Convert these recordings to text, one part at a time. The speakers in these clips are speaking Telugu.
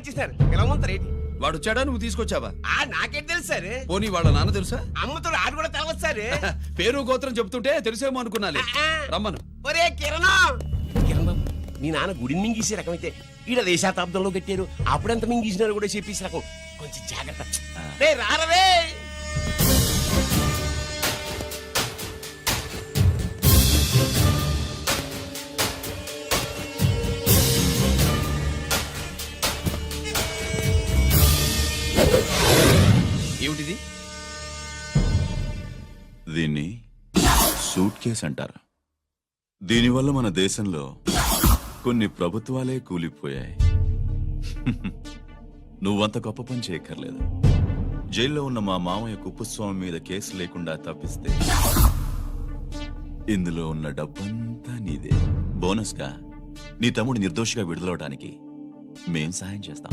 కలవడానికి వచ్చేసారు పిలవమంటారు ఏంటి వాడు వచ్చాడా? నువ్వు తీసుకొచ్చావా? ఆ నాకేం తెలుసు సార్. పోనీ వాళ్ళ నాన్న తెలుసా? అమ్మతో ఆడు కూడా తెలవచ్చు సార్. పేరు గోత్రం చెప్తుంటే తెలిసేమో అనుకున్నాలే. రమ్మను. ఒరే కిరణం. కిరణ్ బాబు మీ నాన్న గుడిని మింగేసే రకం అయితే ఈడ ఏ శతాబ్దంలో కట్టారు. అప్పుడెంత మింగేసినారు కూడా చెప్పేసి రకం. కొంచెం జాగ్రత్త. రే రారవే సూట్ అంటారు. దీనివల్ల మన దేశంలో కొన్ని ప్రభుత్వాలే కూలిపోయాయి. నువ్వంత గొప్ప పని చేయక్కర్లేదు. జైల్లో ఉన్న మా మామయ్య కుప్పస్వామి మీద కేసు లేకుండా తప్పిస్తే ఇందులో ఉన్న డబ్బంతా నీదే. బోనస్గా నీ తమ్ముడు నిర్దోషిగా విడుదలవడానికి మేం సహాయం చేస్తాం.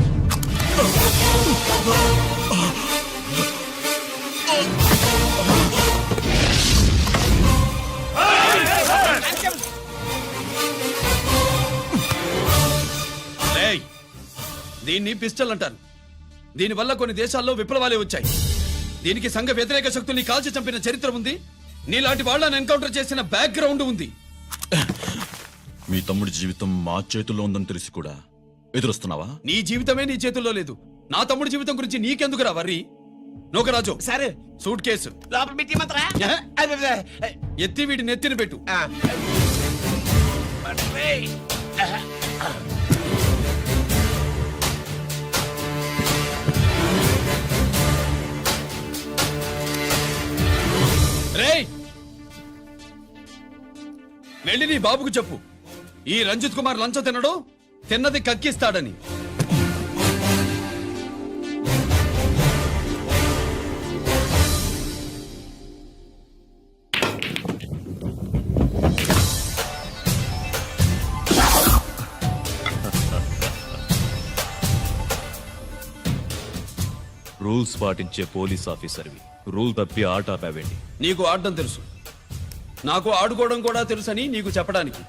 రేయ్, దీన్ని పిస్టల్ అంటారు. దీనివల్ల కొన్ని దేశాల్లో విప్లవాలే వచ్చాయి. దీనికి సంఘ వ్యతిరేక శక్తుల్ని కాల్చి చంపిన చరిత్ర ఉంది. నీలాంటి వాళ్ళని ఎన్కౌంటర్ చేసిన బ్యాక్గ్రౌండ్ ఉంది. మీ తమ్ముడి జీవితం మా చేతుల్లో ఉందని తెలిసి కూడా ఎదురొస్తున్నావా? నీ జీవితమే నీ చేతుల్లో లేదు. నా తమ్ముడి జీవితం గురించి నీకెందుకురా worry? Nokaraju. Sir. Suit case. లోపల పెట్టిమంటారా. ఎత్తి వీడి నెత్తిన పెట్టు. వెళ్ళి నీ బాబుకు చెప్పు. ఈ రంజిత్ కుమార్ లంచం తినడు తిన్నది కక్కిస్తాడని. రూల్స్ పాటించే పోలీస్ ఆఫీసర్వి. రూల్ తప్పి ఆట ఆపావండి నీకు ఆడడం తెలుసు. నాకు ఆడుకోవడం కూడా తెలుసని నీకు చెప్పడానికి.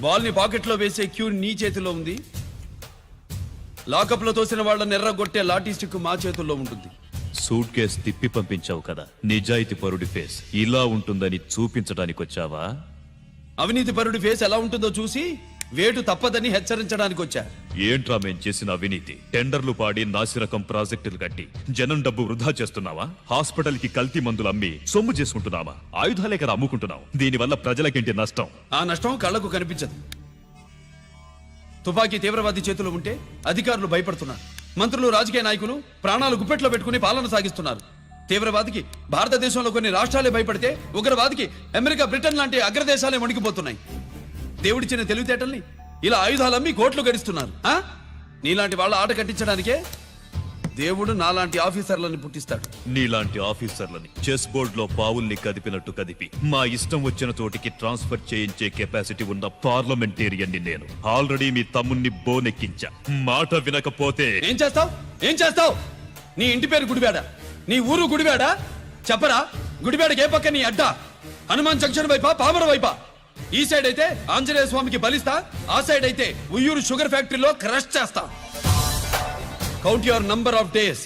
బాల్ని పాకెట్లో వేసే క్యూ నీ చేతిలో ఉంది. లాకప్లో తోసిన వాళ్ళని ఎర్రగొట్టే లాఠీ స్టిక్ మా చేతుల్లో ఉంటుంది. సూట్ కేస్ తిప్పి పంపించావు కదా. నిజాయితీ పరుడి ఫేస్ ఇలా ఉంటుందని చూపించడానికి వచ్చావా అవినీతి పరుడి ఫేస్ ఎలా ఉంటుందో చూసి వేటు తప్పదని హెచ్చరించడానికి వచ్చా. ఏంట్రా మేం చేసిన అవినీతి? టెండర్లు పాడి నాసిరకం ప్రాజెక్టులు కట్టి జనం డబ్బు వృధా చేస్తున్నావా? హాస్పిటల్కి కల్తీ మందులు అమ్మి సొమ్ము చేసుకుంటున్నావా? ఆయుధాలే కదా అమ్ముకుంటున్నావు. దీనివల్ల ప్రజలకేంటి నష్టం? ఆ నష్టం కళ్ళకు కనిపించదు. తుపాకీ తీవ్రవాది చేతిలో ఉంటే అధికారులు భయపడుతున్నారు. మంత్రులు రాజకీయ నాయకులు ప్రాణాలు గుప్పెట్లో పెట్టుకుని పాలన సాగిస్తున్నారు. తీవ్రవాదికి భారతదేశంలో కొన్ని రాష్ట్రాలే భయపడితే ఉగ్రవాదికి అమెరికా బ్రిటన్ లాంటి అగ్రదేశాలే వణికిపోతున్నాయి. దేవుడిచ్చిన తెలివితేటల్ని ఇలా ఆయుధాలమ్మి కోట్లు గడిస్తున్నారు? నీలాంటి వాళ్ళ ఆట కట్టించడానికే దేవుడు నాలాంటి ఆఫీసర్లను పుట్టిస్తాడు. నీలాంటి ఆఫీసర్లని చెస్ బోర్డ్లో పావుల్ని కదిపినట్టు కదిపి మా ఇష్టం వచ్చిన చోటికి ట్రాన్స్ఫర్ చేయించే కెపాసిటీ ఉన్న పార్లమెంటేరియన్ని నేను ఆల్రెడీ మీ తమ్ముణ్ణి బోనెక్కించా. మాట వినకపోతే ఏం చేస్తావ్? ఏం చేస్తావ్? నీ ఇంటి పేరు గుడివాడ నీ ఊరు గుడివాడ? చెప్పరా? గుడివాడకి ఏ పక్క నీ అడ్డా? హనుమాన్ జంక్షన్ వైపా పామర వైపా? ఈ సైడ్ అయితే ఆంజనేయ స్వామికి బలిస్తా ఆ సైడ్ అయితే ఉయ్యూరు షుగర్ ఫ్యాక్టరీలో క్రష్ చేస్తా. Count your number of days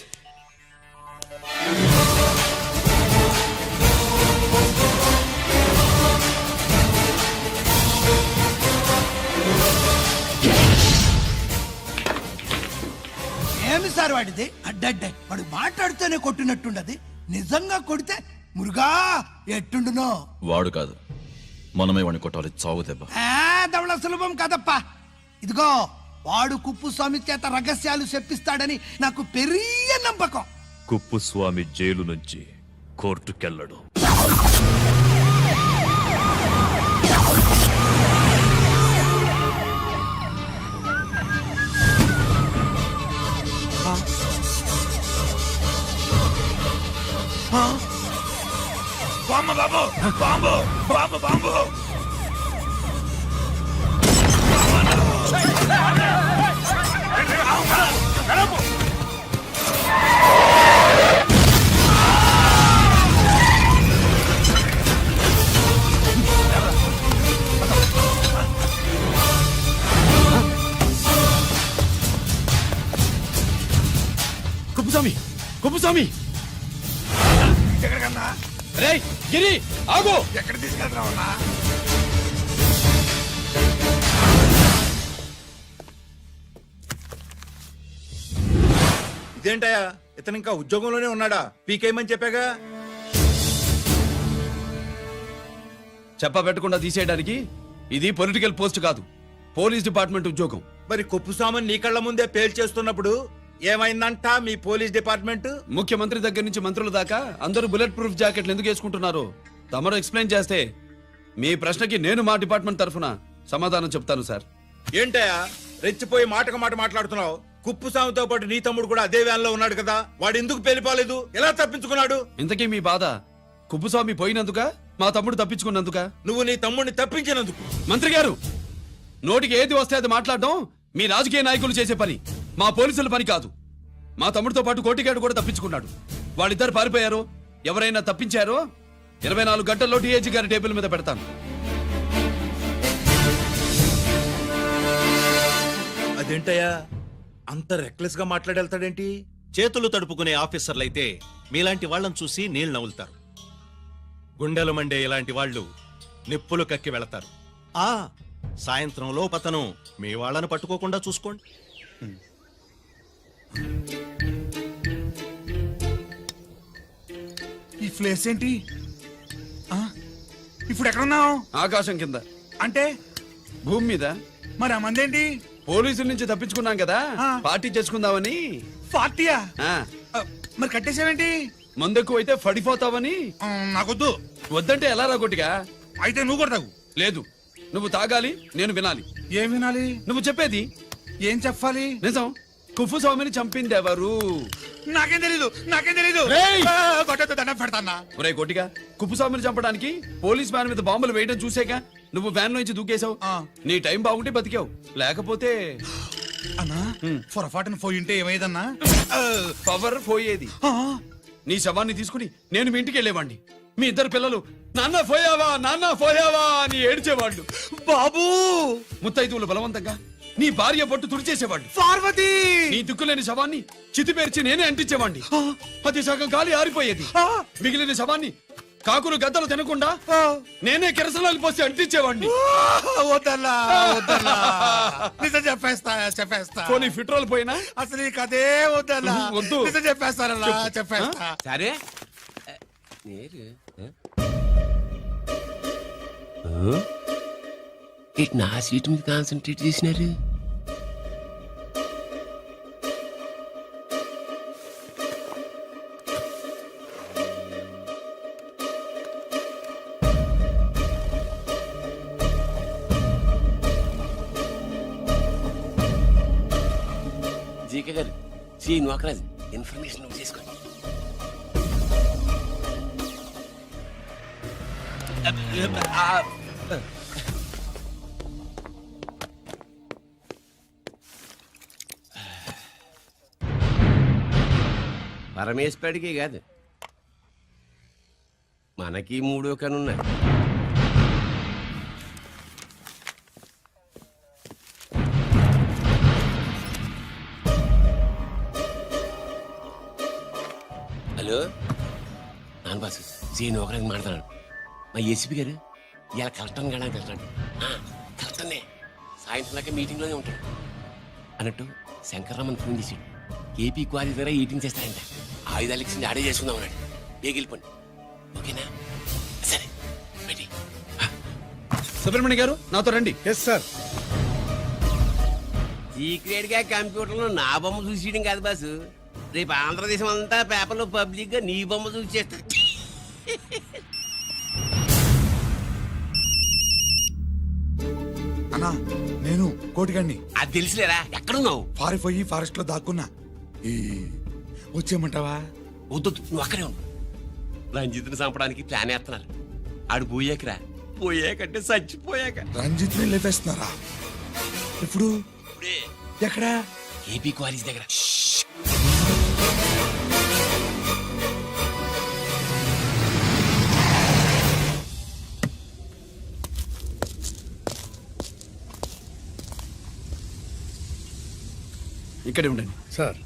ఏమి సార్ వాడిది? అడ్డడ్డే. వాడు మాట్లాడితేనే కొట్టినట్టుండది. నిజంగా కొడితే మురుగా ఎట్టుండునో. వాడు కాదు. మనమే వాడిని కొట్టాలి చావు దెబ్బ. దవళ సులభం కదప్ప. ఇదిగో వాడు కుప్పు స్వామి చేత రహస్యాలు చెప్పిస్తాడని నాకు పెరియ నమ్మకం. కుప్పు స్వామి జైలు నుంచి కోర్టుకెళ్ళడు. Huh? బాంబు బాబు బాంబు బాంబు బాంబు. ఇదేంటయ్యా? ఇతను ఇంకా ఉద్యోగంలోనే ఉన్నాడా? పీకేయమని చెప్పాగా? చెప్ప పెట్టకుండా తీసేయడానికి ఇది పొలిటికల్ పోస్ట్ కాదు. పోలీస్ డిపార్ట్మెంట్ ఉద్యోగం. మరి కొప్పు సామాన్ నీ కళ్ళ ముందే పేల్చేస్తున్నప్పుడు ఏమైందంట మీ పోలీస్ డిపార్ట్మెంట్? ముఖ్యమంత్రి దగ్గర నుంచి మంత్రుల దాకా అందరూ బుల్లెట్ ప్రూఫ్ జాకెట్లు ఎందుకు వేసుకుంటున్నారు? తమరు ఎక్స్ప్లెయిన్ చేస్తే మీ ప్రశ్నకి నేను మా డిపార్ట్మెంట్ తరఫున సమాధానం చెప్తాను సార్. ఏంటయ్యా? రెచ్చిపోయి మాటకు మాట మాట్లాడుతున్నావు. కుప్పు సాముతో పాటు నీ తమ్ముడు కూడా అదే వ్యాన్లో ఉన్నాడు కదా. వాడు ఎందుకు పేలిపోలేదు? ఎలా తప్పించుకున్నాడు? ఇంతకీ మీ బాధ కుప్పుస్వామి పోయినందుక? మా తమ్ముడు తప్పించుకున్నందుక? నువ్వు నీ తమ్ముడిని తప్పించినందుకు. మంత్రి గారు నోటికి ఏది వస్తే అది మాట్లాడడం మీ రాజకీయ నాయకులు చేసే పని. మా పోలీసుల పని కాదు. మా తమ్ముడితో పాటు కోటిగాడు కూడా తప్పించుకున్నాడు. వాళ్ళిద్దరు పారిపోయారు. ఎవరైనా తప్పించారో? ఇరవై నాలుగు గంటల్లో టీఏజీ గారి టేబుల్ మీద పెడతాను. అదేంటయ్యా? అంత రెక్లెస్గా మాట్లాడేళ్తాడేంటి? చేతులు తడుపుకునే ఆఫీసర్లైతే మీలాంటి వాళ్ళని చూసి నీళ్ళు నవ్వులుతారు. గుండెలు మండే ఇలాంటి వాళ్ళు నిప్పులు కక్కి వెళతారు. ఆ సాయంత్రం లోపతను మీ వాళ్ళని పట్టుకోకుండా చూసుకోండి. ఈ ప్లేస్ ఏంటి? ఆ? ఇప్పుడు ఎక్కడ ఉన్నావు ఆకాశం కింద. అంటే? భూమి మీద. మరి ఆ మందేంటి? పోలీసుల నుంచి తప్పించుకున్నాం కదా. ఆ. పార్టీ చేసుకుందామని. పార్టీయా? ఆ, మరి కట్టేసావేంటి మందెక్కువ అయితే పడిపోతావని. నాకొద్దు. వద్దంటే ఎలా రాగొట్టిగా అయితే నువ్వు కూడా తాగు. లేదు. నువ్వు తాగాలి నేను వినాలి. ఏం వినాలి? నువ్వు చెప్పేది. ఏం చెప్పాలి? నిజం. కుఫు స్వామిని చంపింది ఎవరు నాకేం తెలీదు నాకేం తెలీదు. రేయ్! ఆ, కొట్టొద్దు దండం పెడతానా? ఒరే కోటిగా కుప్పుస్వామిని చంపడానికి పోలీస్ వ్యాన్ మీద బాంబులు వేయడం చూసాక నువ్వు వ్యాన్ నుంచి దూకేశావు. ఆ. నీ టైం బాగుంటే బతికావు. లేకపోతే అన్నా పొరపాటున పోయి ఉంటే ఏమైందన్నా? ఆ, పవర్ పోయేది. ఆ, నీ శవాన్ని తీసుకుని నేను మీ ఇంటికి వెళ్ళేవాడిని మీ ఇద్దరు పిల్లలు నాన్న పోయావా నాన్న పోయావా అని ఏడ్చేవాళ్ళు. బాబు! ముత్తైదువులు బలవంతంగా నీ భార్య బొట్టు తుడిచేసేవాళ్ళు పార్వతి! నీ దిక్కులేని శవాన్ని చితిపేర్చి నేనే అంటించేవాణ్ణి. అది సగం గాలి ఆరిపోయేది. మిగిలిన శవాన్ని కాకులు గద్దలు తినకుండా. నేనే కిరసనాలు పోసి అంటించేవాడిని వద్దన్నా నిజం చెప్పేస్తా చెప్పేస్తా. పోనీ ఫిట్రోల్ పోయినా? అసలు ఈ కథే వద్దన్నా. వద్దు. నిజం చెప్పేస్తానన్నా చెప్పేస్తా. సరే. నేరు? నా సీట్ మీద కాన్సన్ట్రేట్ చేసినారు. జీకే గారు శ్రీ నోకరాజ్ ఇన్ఫర్మేషన్ నోట్ చేసుకోండి Uh, పరమేశ్వరుడికి కాదు. మనకి మూడో కనున్నాయి. హలో? నాన్న బాసు జీని ఒకరికి మాట్లాడు మా ఏసీపీ గారు ఇలా కలెక్టర్ని కాడానికి వెళ్తాడు కలెక్టర్నే. సాయంత్రం దాకా మీటింగ్లోనే ఉంటాడు. అన్నట్టు శంకర్రామన్ ఫోన్ చేసాడు ఏపీ క్వారీ దగ్గర ఈటింగ్ చేస్తాయంట ఆయుధాలు ఇచ్చింది ఆడే చేసుకుందాం అన్నాడు. బేగిలిపోండి ఓకేనా? సరే పెట్టి సుబ్రహ్మణ్య గారు నాతో రండి. ఎస్ సార్ సీక్రెట్గా కంప్యూటర్లో నా బొమ్మ చూసేయడం కాదు బాసు. రేపు ఆంధ్రదేశం అంతా పేపర్లో పబ్లిక్గా నీ బొమ్మ చూసి చేస్తా. అన్నా నేను కోటిగాడిని అది తెలుసులేరా? ఎక్కడున్నావు? పారిపోయి ఫారెస్ట్లో దాక్కున్నా. ఈ వచ్చేయమంటావా? వద్దు నువ్వు అక్కడే ఉండు. రంజిత్ని చంపడానికి ప్లాన్ వేస్తున్నారు. ఆడు పోయాకరా. పోయాకంటే చచ్చిపోయాక. రంజిత్ని లేపేస్తున్నారా? ఇప్పుడు ఇప్పుడే. ఎక్కడా? ఏపీ కాలేజ్ దగ్గర. ఇక్కడే ఉండండి. సార్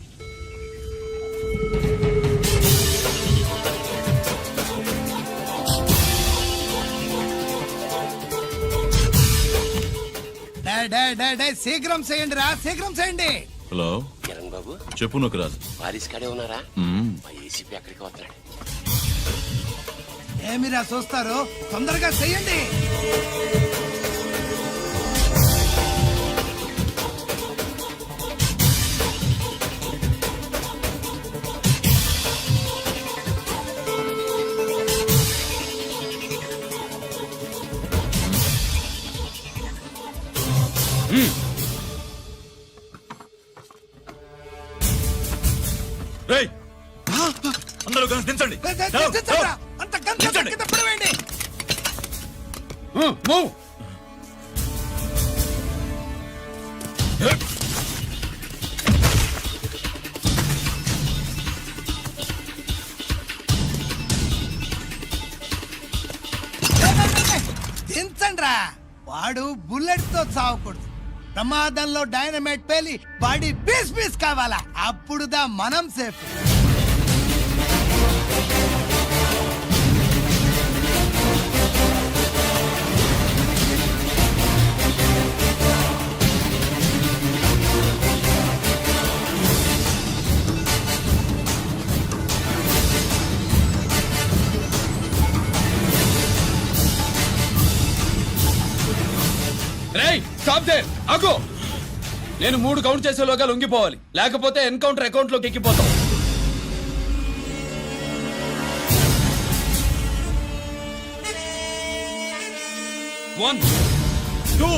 శీఘ్రం చేయండి రా శీఘ్రం చేయండి. హలో. కిరణ్ బాబు. చెప్పు నొకరాజు పాలిస్ కాడే ఉన్నారా. మా ఏసీపీ అక్కడికి వస్తున్నాడు. ఏమిరా చూస్తారు? తొందరగా చెయ్యండి దించండి. దించండిరా. అంత గంట కింద పడవేయండి. మూవ్. దించండి రా వాడు బుల్లెట్తో చావకూడదు. ప్రమాదంలో డైనమైట్ పేలి బాడీ పీస్ పీస్ కావాలా? అప్పుడుదా మనం సేఫ్. స్టాప్ దే ఆగు. నేను మూడు కౌంట్ చేసేలోగా లొంగిపోవాలి. లేకపోతే ఎన్కౌంటర్ అకౌంట్లోకి ఎక్కిపోతాం. వన్ టూ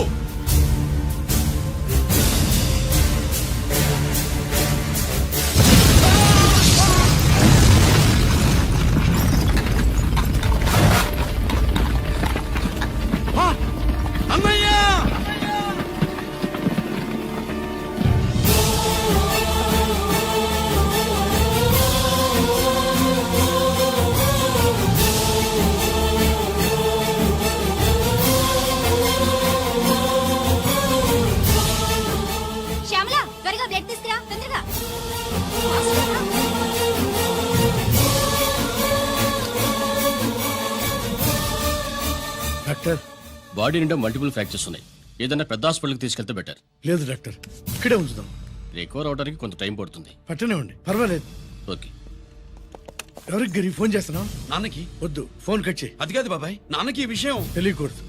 బాడీ నిండా మల్టిపుల్ ఫ్రాక్చర్స్ ఉన్నాయి. ఏదైనా పెద్ద హాస్పిటల్కి తీసుకెళ్తే బెటర్. లేదు డాక్టర్ ఇక్కడే ఉంచుదాం. రికవర్ అవడానికి కొంత టైం పడుతుంది. పట్టనివ్వండి పర్వాలేదు. ఓకే. ఎవరికి గరి ఫోన్ చేస్తున్నావు? నాన్నకి? వద్దు ఫోన్ కట్ చేయి. అది కాదు బాబాయ్ నాన్నకి ఈ విషయం. తెలియకూడదు.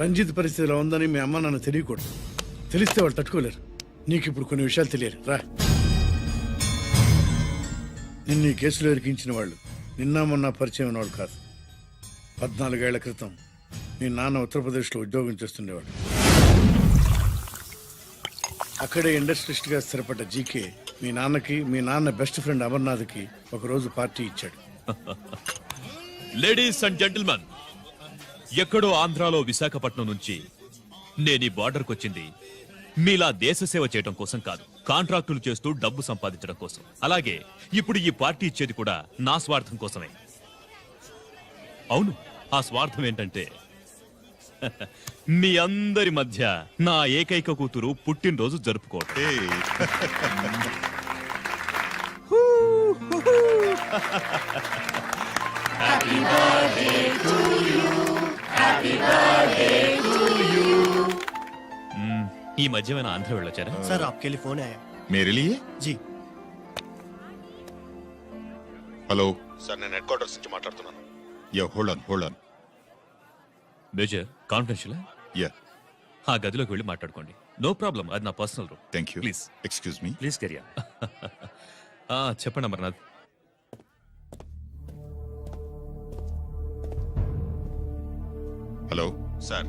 రంజిత్ పరిస్థితి ఇలా ఉందని మీ అమ్మ నాన్న తెలియకూడదు. తెలిస్తే వాళ్ళు తట్టుకోలేరు. నీకు ఇప్పుడు కొన్ని విషయాలు తెలియాలి. రా. నిన్ను ఈ కేసులో ఇరికించిన వాళ్ళు నిన్న మొన్న పరిచయం ఉన్నవాడు కాదు. పద్నాలుగేళ్ళ క్రితం మీ నాన్న ఉత్తరప్రదేశ్లో ఉద్యోగం చేస్తుండేవాడు. అక్కడే ఇండస్ట్రిస్ట్గా స్థిరపడ్డ జీకే మీ నాన్నకి మీ నాన్న బెస్ట్ ఫ్రెండ్ అమర్నాథ్కి ఒకరోజు పార్టీ ఇచ్చాడు. లేడీస్ అండ్ జెంటిల్మెన్ ఎక్కడో ఆంధ్రాలో విశాఖపట్నం నుంచి నేను ఈ బార్డర్కి వచ్చింది. మీలా దేశ సేవ చేయడం కోసం కాదు కాంట్రాక్టులు చేస్తూ డబ్బు సంపాదించడం కోసం. అలాగే ఇప్పుడు ఈ పార్టీ ఇచ్చేది కూడా నా స్వార్థం కోసమే. అవును ఆ స్వార్థం ఏంటంటే మీ అందరి మధ్య నా ఏకైక కూతురు పుట్టినరోజు జరుపుకోవటం మ్మ్. ఈ మధ్య ఏమైనా ఆంధ్ర వెళ్ళొచ్చారా సార్ आपके लिए फोन आया मेरे लिए जी హలో సార్ నేను హెడ్ క్వార్టర్స్ నుంచి మాట్లాడుతున్నాను yeah hold on hold on major confidential ya ఆ గదిలోకి వెళ్ళి మాట్లాడుకోండి. నో ప్రాబ్లం అది నా personal room thank you please excuse me please కెరియా చెప్పండి అమర్నాథ్. హలో సార్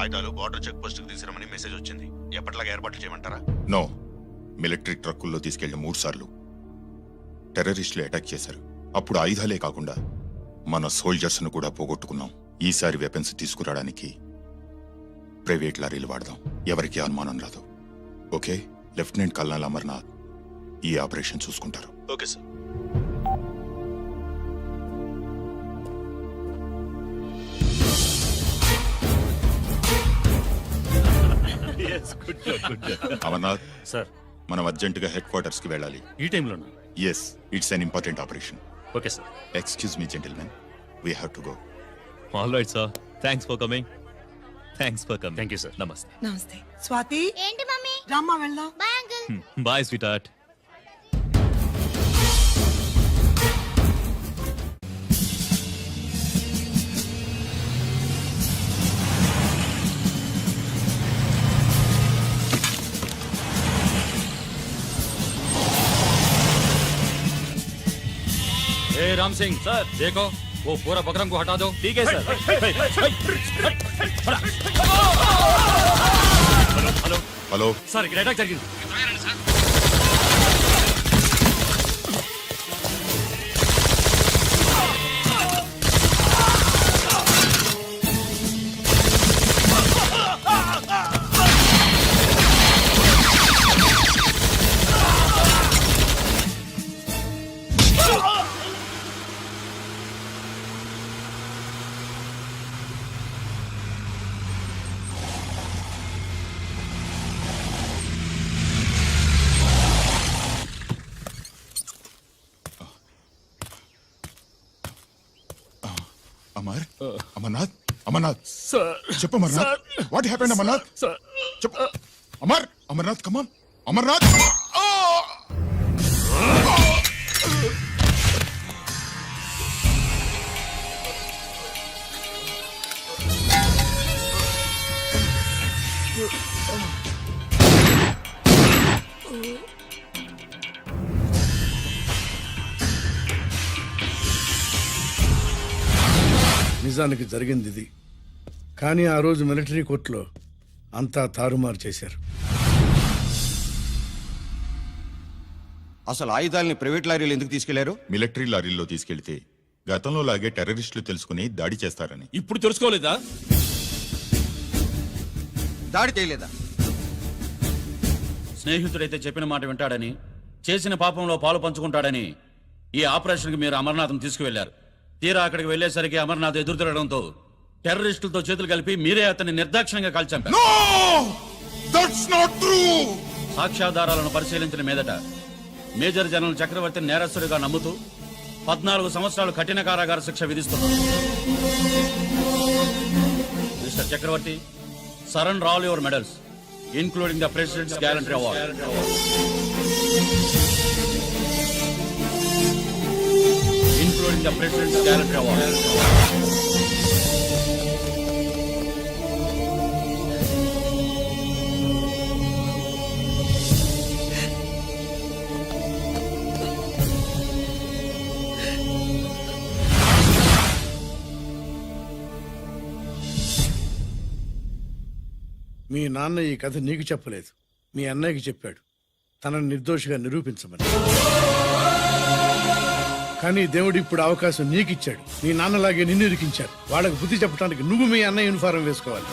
ఆయుధాలు బార్డర్ చెక్ పోస్ట్ తీసుకురమని మెసేజ్ వచ్చింది. ఎప్పటిలాగా ఏర్పాట్లు చేయమంటారా? నో మిలిటరీ ట్రక్కుల్లో తీసుకెళ్ళిన మూడు సార్లు టెర్రరిస్టులు అటాక్ చేశారు. అప్పుడు ఆయుధాలే కాకుండా మన సోల్జర్స్ను కూడా పోగొట్టుకున్నాం. ఈసారి వెపన్స్ తీసుకురావడానికి ప్రైవేట్ లారీలు వాడదాం. ఎవరికి అనుమానం రాదు. ఓకే? లెఫ్టినెంట్ కల్నల్ అమర్నాథ్ ఈ ఆపరేషన్ చూసుకుంటారు. Okay sir. అమర్నాథ్ సార్ మనం అర్జెంటుగా హెడ్ క్వార్టర్స్కి వెళ్ళాలి. ఈ టైంలోనా? Yes it's an important operation okay sir excuse me gentlemen we have to go all right sir thanks for coming thanks for coming thank you sir నమస్తే నమస్తే స్వాతి ఏంటి మమ్మీ రమ్మా వెళ్దాం bye uncle bye sweetheart ए राम सिंह सर देखो वो पूरा बकरम को हटा दो ठीक है హలో సార్ ఇక్కడ అటాక్ జరిగింది అమర్నాథ్. చెప్పు అమర్నాథ్. What happened Amarnath? చెప్పు. Amar Amarnath come on Amarnath. నిజానికి జరిగింది ఇది. కానీ ఆ రోజు మిలిటరీ కోర్టులో అంతా తారుమారు చేశారు. అసలు ఆయుధాలని ప్రైవేట్ లారీలు ఎందుకు తీసుకెళ్ళారు? మిలిటరీ లారీల్లో తీసుకెళ్తే గతంలో లాగే టెర్రరిస్టులు తెలుసుకుని దాడి చేస్తారని. ఇప్పుడు తెలుసుకోలేదా? దాడి చేయలేదా? స్నేహితుడైతే చెప్పిన మాట వింటాడని చేసిన పాపంలో పాలు పంచుకుంటాడని ఈ ఆపరేషన్కి మీరు అమర్నాథ్ను తీసుకువెళ్ళారు తీరా అక్కడికి వెళ్ళేసరికి అమర్నాథ్ ఎదురు తిరగడంతో టెర్రరిస్టులతో చేతులు కలిపి మీరే అతన్ని నిర్దాక్షిణ్యంగా కాల్చంపారు దట్స్ నాట్ ట్రూ సాక్ష్యాధారాలను పరిశీలించిన మీదట మేజర్ జనరల్ చక్రవర్తిని నేరస్తుడిగా నమ్ముతూ పద్నాలుగు సంవత్సరాలు కఠిన కారాగార శిక్ష విధిస్తున్నారు. Mister Chakravarthy surrender all your medals including the president's gallantry award. Including the president's gallantry award. మీ నాన్న ఈ కథ నీకు చెప్పలేదు. మీ అన్నయ్యకి చెప్పాడు. తనని నిర్దోషిగా నిరూపించమని. కానీ దేవుడు ఇప్పుడు అవకాశం నీకు ఇచ్చాడు మీ నాన్నలాగే నిన్ను ఇరికించాడు. వాళ్ళకి బుద్ధి చెప్పడానికి నువ్వు మీ అన్నయ్య యూనిఫారం వేసుకోవాలి.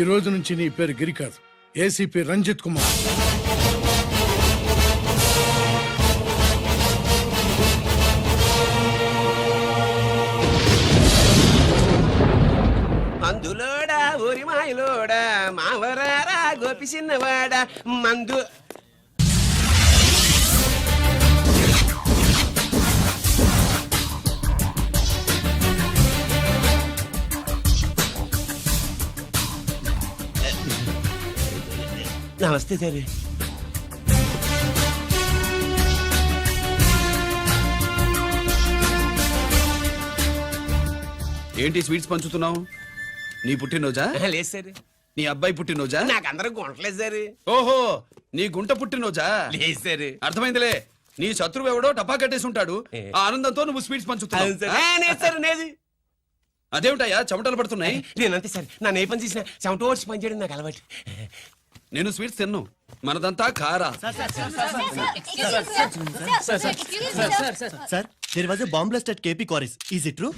ఈ రోజు నుంచి నీ పేరు గిరి కాదు. ఏసీపీ రంజిత్ కుమార్. చిన్నవాడా మందు. నమస్తే సరే ఏంటి స్వీట్స్ పంచుతున్నావు? నీ పుట్టినరోజా? లేదు సార్. నీ అబ్బాయి పుట్టినరోజా నాకు అందరూ గుంటలేదు సార్ ఓహో నీ గుంట పుట్టినరోజా లేదు సార్ అర్థమైందిలే నీ శత్రువు ఎవడో టపా కట్టేసి ఉంటాడు ఆ ఆనందంతో నువ్వు స్వీట్స్ లేదు అదేమిటయ్యా చెమటలు పడుతున్నాయి నేనంతే సార్ నన్ను ఏ పని చేసినా చెమట ఓడ్చి పని చేయడం నాకు అలవాటు నేను స్వీట్స్ తిన్ను మనదంతా కారా sir a bomb blast at KP Quarries. Is it true?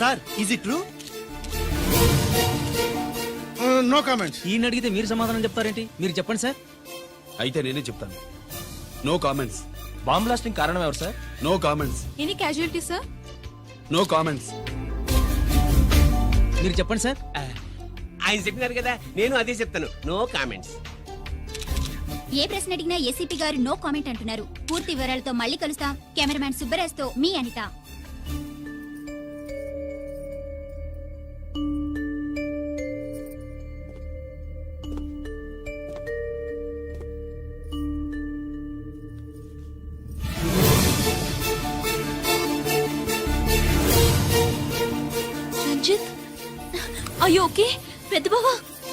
Sir is it true no comments ఈయన అడిగితే మీరు సమాధానం చెప్తారేంటి? మీరు చెప్పండి సార్. అయితే నేనే చెప్తాను. నో కామెంట్స్ బాంబ్ బ్లాస్టింగ్ కారణం ఎవరు sir? No comments any casualty sir no comments మీరు చెప్పండి సార్. ఆయన చెప్పినారు కదా నేను అదే చెప్తాను. నో కామెంట్స్ ఏ ప్రశ్న అడిగినా ఏసీపీ గారు నో కామెంట్ అంటున్నారు. పూర్తి వివరాలతో మళ్ళీ కలుస్తాం. కెమెరామ్యాన్ సుబ్బరాజ్తో మీ అనిత.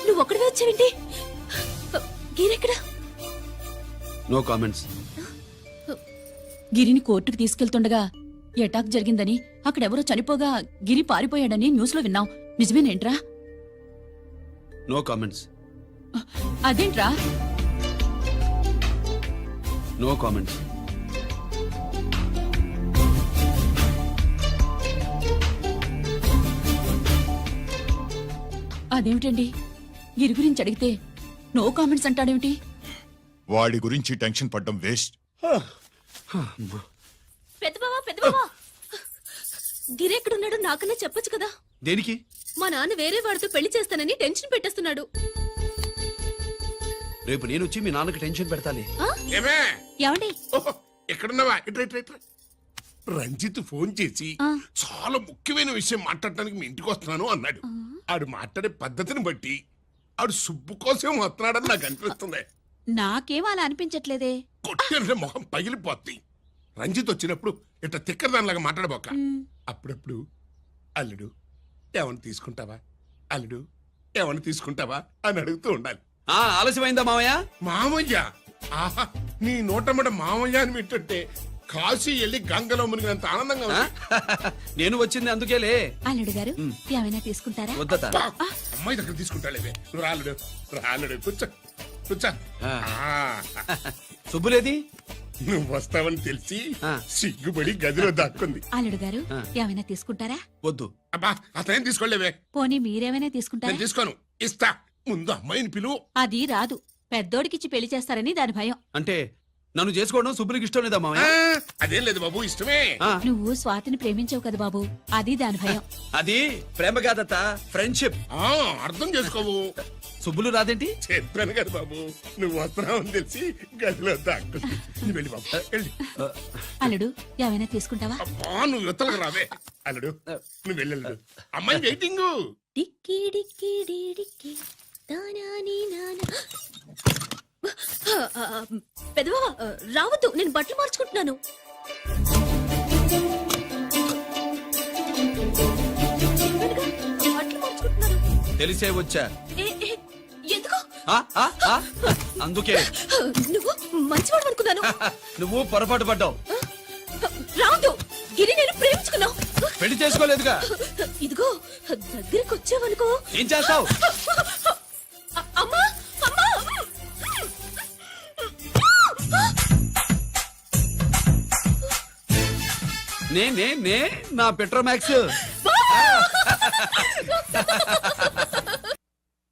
నువ్వు ఒక్కడివే వచ్చావేంటి? గిరెక్కడా? నో కామెంట్స్ గిరిని కోర్టుకు తీసుకెళ్తుండగా ఎటాక్ జరిగిందని అక్కడెవరో చనిపోగా గిరి పారిపోయాడని న్యూస్లో విన్నాం. నిజమేనేంట్రా? నో కామెంట్స్ అదేంట్రా? నో కామెంట్స్ అదేమిటండి? గిరి గురించి అడిగితే నో కామెంట్స్ అంటాడేమిటి? వాడి గురించి టెన్షన్ పడ్డం వేస్ట్. పెద్ద బావా పెద్ద బావా గిరి ఎక్కడున్నాడో నాకన్నా చెప్పొచ్చు కదా. దేనికి? మా నాన్న వేరే వాడితో పెళ్ళి చేస్తానని టెన్షన్ పెట్టేస్తున్నాడు. రేపు నేను వచ్చి మీ నాన్నకి టెన్షన్ పెడతాలి. ఏమండి? ఎక్కడున్నావా? ఇట్రా ఇట్రా ఇట్రా రంజిత్ ఫోన్ చేసి ఆ. చాలా ముఖ్యమైన విషయం మాట్లాడటానికి మీ ఇంటికి వస్తున్నాను అన్నాడు. ఆడు మాట్లాడే పద్ధతిని బట్టి ఆడు సుబ్బు కోసం వస్తున్నాడని నాకు అనిపిస్తుంది. నాకేం అలా అనిపించట్లేదే? కొట్టిన మొహం పగిలిపోద్ది. రంజిత్ వచ్చినప్పుడు ఇట్లా తిక్కదానిలాగా మాట్లాడబోక. అప్పుడప్పుడు అల్లుడు ఏమన్నా తీసుకుంటావా? అల్లుడు ఏమన్నా తీసుకుంటావా? అని అడుగుతూ ఉండాలి. ఆ ఆలస్యమైందా మామయ్య? మామయ్య? ఆహా నీ నోటమ్మట మామయ్య అని వింటుంటే కాశీ వెళ్ళి గంగలో మునిగినంత ఆనందంగా? ఉంది. నేను వచ్చింది అందుకేలే. అల్లుడు గారు ఏమైనా తీసుకుంటారా? వద్దత అబ్బా, అమ్మాయి దగ్గర తీసుకుంటాలేవే. నువ్వు రాలుడు రాలుడు కూర్చో కూర్చో. ఆ. ఆ, సుబ్బులేది? నువ్వు వస్తావని తెలిసి ఆ. సిగ్గుపడి గదిలో దాక్కుంది. అల్లుడు గారు ఆ. ఏమైనా తీసుకుంటారా? వద్దు. అబ్బా అతనేం తీసుకోలేవే. పోనీ మీరేమైనా తీసుకుంటారా? నేను తీసుకోను. ఇస్తా. ముందు అమ్మాయిని పిలువు. అది రాదు. పెద్దోడికిచ్చి పెళ్ళి చేస్తారని దాని భయం. అంటే నన్ను చేసుకోవడం సుబ్బులకి ఇష్టం లేదా మామయ్య అదేం లేదు బాబు ఇష్టమే. నువ్వు స్వాతిని ప్రేమించావు కదా బాబు అది దాని భయం. అది ప్రేమ కాదత్త ఫ్రెండ్షిప్. ఆ అర్థం చేసుకోవు. సుబ్బులు రాదేంటి? చెప్పాను కదా బాబు నువ్వు వస్తున్నావని తెలిసి గదిలో దాక్కుంది నువ్వు వెళ్ళి బాబు వెళ్ళి. అల్లుడు ఏమైనా తీసుకుంటావా? అబ్బా నువ్వు యువతలకు రావే. అల్లుడు నువ్వు వెళ్ళి అల్లుడు. అమ్మాయి వెయిటింగ్. డిక్కి డిక్కి డి డిక్కి దానాని నానా. ఆ, రావద్దు నేను బట్టలు మార్చుకుంటున్నాను. తెలిసే వచ్చా. ఎందుకు? అందుకే. నువ్వు మంచివాడు అనుకున్నాను. నువ్వు పొరపాటు పడ్డావు. రావద్దు గిరి నేను ప్రేమించుకున్నావు పెళ్ళి చేసుకోలేదుగా. ఇదిగో దగ్గరికి వచ్చావనుకో ఏం చేస్తావు? నే నే నే నా పెట్రోమాక్స్